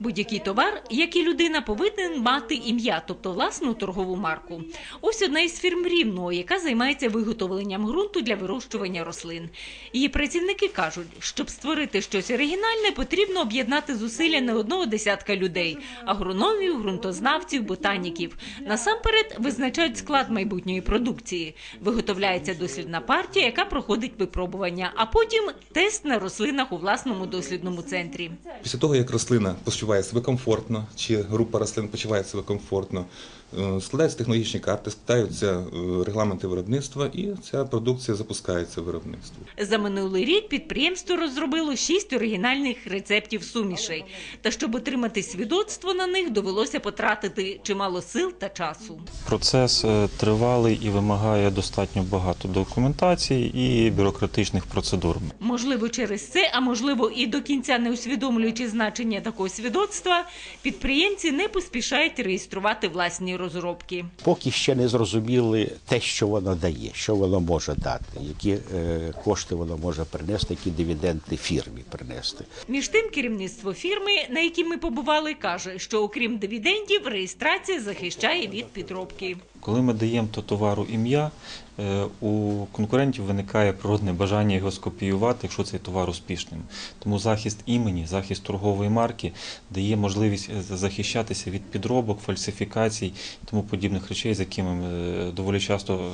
Будь-який товар, як і людина, повинен мати ім'я, тобто власну торгову марку. Ось одна із фірм Рівного, яка займається виготовленням ґрунту для вирощування рослин. Її працівники кажуть, щоб створити щось оригінальне, потрібно об'єднати зусилля не одного десятка людей – агрономів, ґрунтознавців, ботаніків. Насамперед визначають склад майбутньої продукції. Виготовляється дослідна партія, яка проходить випробування, а потім тест на рослинах у власному дослідному центрі. Після того, як рослина почуває себе комфортно, чи група рослин почуває себе комфортно, складаються технологічні карти, складаються е, регламенти виробництва, і ця продукція запускається в виробництво. За минулий рік підприємство розробило шість оригінальних рецептів сумішей. Та щоб отримати свідоцтво на них, довелося потратити чимало сил та часу. Процес е, тривалий і вимагає достатньо багато документації і бюрократичних процедур. Можливо, через це, а можливо, і до кінця не усвідомлюючи значення такого свідоцтва, підприємці не поспішають реєструвати власні розробки. Поки ще не зрозуміли те, що воно дає, що воно може дати, які е, кошти воно може принести, які дивіденди фірмі принести. Між тим, керівництво фірми, на якій ми побували, каже, що окрім дивідендів, реєстрація захищає від підробки. Коли ми даємо товару ім'я, е, у конкурентів виникає природне бажання його скопіювати, якщо цей товар успішним. Тому захист імені, захист торгової марки дає можливість е, захищатися від підробок, фальсифікацій і тому подібних речей, з якими ми е, доволі часто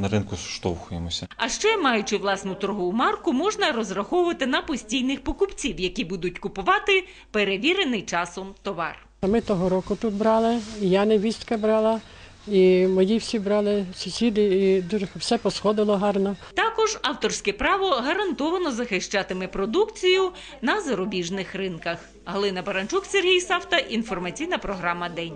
на ринку штовхуємося. А ще, маючи власну торгову марку, можна розраховувати на постійних покупців, які будуть купувати перевірений часом товар. Ми того року тут брали, і я невістка брала, і мої всі брали сусіди, і дуже все посходило гарно. Також авторське право гарантовано захищатиме продукцію на зарубіжних ринках. Галина Баранчук, Сергій Савта. Інформаційна програма День.